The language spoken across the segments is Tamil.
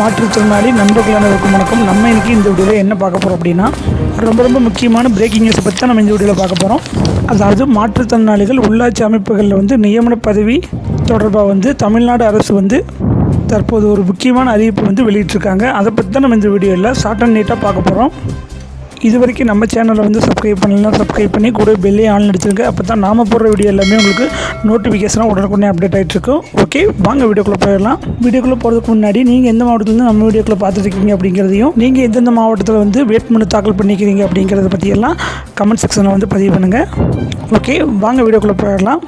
மாற்றுத்திறனாளி நண்பர்கள் அனைவருக்கும் வணக்கம். நம்ம இன்னைக்கு இந்த வீடியோவில் என்ன பார்க்க போகிறோம் அப்படின்னா ரொம்ப ரொம்ப முக்கியமான பிரேக்கிங் நியூஸை பற்றி தான் நம்ம இந்த வீடியோவில் பார்க்க போகிறோம் அதாவது மாற்றுத்திறனாளிகள் உள்ளாட்சி அமைப்புகளில் வந்து நியமன பதவி தொடர்பாக வந்து தமிழ்நாடு அரசு வந்து தற்போது ஒரு முக்கியமான அறிவிப்பு வந்து வெளியிட்டிருக்காங்க. அதை பற்றி தான் நம்ம இந்த வீடியோவில் ஷார்ட் அண்ட் நீட்டாக பார்க்க போகிறோம் இது வரைக்கும் நம்ம சேனலை வந்து சப்ஸ்கிரைப் பண்ணலாம் சப்ஸ்கிரைப் பண்ணி கூட பெல்லே ஆன் அடிச்சிருங்க. அப்போ தான் நாம போடுற வீடியோ எல்லாமே உங்களுக்கு நோட்டிஃபிகேஷனாக உடனுக்குடனே அப்டேட் ஆகிட்டு இருக்கும். ஓகே வாங்க வீடியோக்குள்ளே போயிடலாம். வீடியோக்குள்ளே போகிறதுக்கு முன்னாடி நீங்கள் எந்த மாவட்டத்துலேருந்து நம்ம வீடியோக்குள்ளே பார்த்துருக்கீங்க அப்படிங்கிறதையும் நீங்கள் எந்தெந்த மாவட்டத்தில் வந்து வேட்புமனு தாக்கல் பண்ணிக்கிறீங்க அப்படிங்கிறத பற்றியெல்லாம் கமெண்ட் செக்ஷனில் வந்து பதிவு பண்ணுங்கள் ஓகே வாங்க வீடியோக்குள்ளே போயிடலாம்.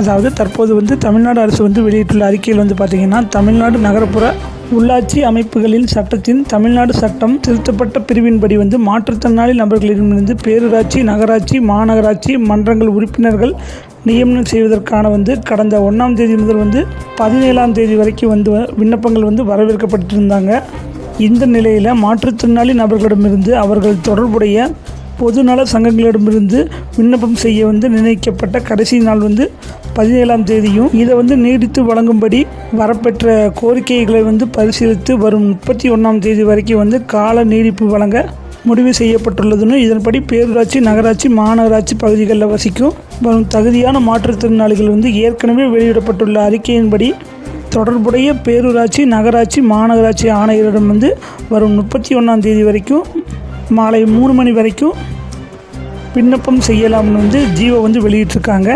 அதாவது தற்போது வந்து தமிழ்நாடு அரசு வந்து வெளியிட்டுள்ள அறிக்கையில் வந்து பார்த்திங்கன்னா தமிழ்நாடு நகரப்புற உள்ளாட்சி அமைப்புகளில் சட்டத்தின் தமிழ்நாடு சட்டம் திருத்தப்பட்ட பிரிவின்படி வந்து மாற்றுத்திறனாளி நபர்களிடமிருந்து பேரூராட்சி நகராட்சி மாநகராட்சி மன்றங்கள் உறுப்பினர்கள் நியமனம் செய்வதற்கான வந்து கடந்த ஒன்றாம் தேதி முதல் வந்து பதினேழாம் தேதி வரைக்கும் வந்து விண்ணப்பங்கள் வந்து வரவேற்கப்பட்டிருந்தாங்க. இந்த நிலையில் மாற்றுத்திறனாளி நபர்களிடமிருந்து அவர்கள் தொடர்புடைய பொதுநல சங்கங்களிடமிருந்து விண்ணப்பம் செய்ய வந்து நிர்ணயிக்கப்பட்ட கடைசி நாள் வந்து பதினேழாம் தேதியும் இதை வந்து நீடித்து வழங்கும்படி வரப்பெற்ற கோரிக்கைகளை வந்து பரிசீலித்து வரும் முப்பத்தி ஒன்றாம் தேதி வரைக்கும் வந்து கால நீடிப்பு வழங்க முடிவு செய்யப்பட்டுள்ளதுன்னு இதன்படி பேரூராட்சி நகராட்சி மாநகராட்சி பகுதிகளில் வசிக்கும் வரும் தகுதியான மாற்றுத்திறனாளிகள் வந்து ஏற்கனவே வெளியிடப்பட்டுள்ள அறிக்கையின்படி தொடர்புடைய பேரூராட்சி நகராட்சி மாநகராட்சி ஆணையரிடம் வந்து வரும் முப்பத்தி ஒன்றாம் தேதி வரைக்கும் மாலை மூணு மணி வரைக்கும் விண்ணப்பம் செய்யலாம்னு வந்து ஜீவோ வந்து வெளியிட்டிருக்காங்க.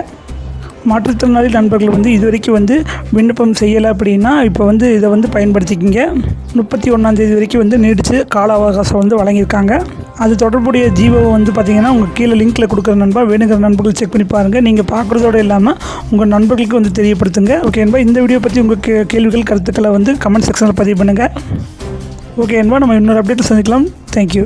மாற்றுத்திறனாளி நண்பர்கள் வந்து இது வரைக்கும் வந்து விண்ணப்பம் செய்யலை அப்படின்னா இப்போ வந்து இதை வந்து பயன்படுத்திக்கிங்க. முப்பத்தி ஒன்றாந்தேதி வரைக்கும் வந்து நீடித்து கால அவகாசம் வந்து வழங்கியிருக்காங்க. அது தொடர்புடைய ஜீவோ வந்து பார்த்திங்கன்னா உங்கள் கீழே லிங்க்கில் கொடுக்குற நண்பா வேணுங்கிற நண்பர்கள் செக் பண்ணி பாருங்கள் நீங்கள் பார்க்குறதோட இல்லாமல் உங்கள் நண்பர்களுக்கு வந்து தெரியப்படுத்துங்க. ஓகே என்பா இந்த வீடியோ பற்றி உங்கள் கே கேள்விகள் கருத்துக்களை வந்து கமெண்ட் செக்ஷனில் பதிவு பண்ணுங்கள் ஓகே என்பா நம்ம இன்னொரு அப்டேட்டில் சந்திக்கலாம். தேங்க்யூ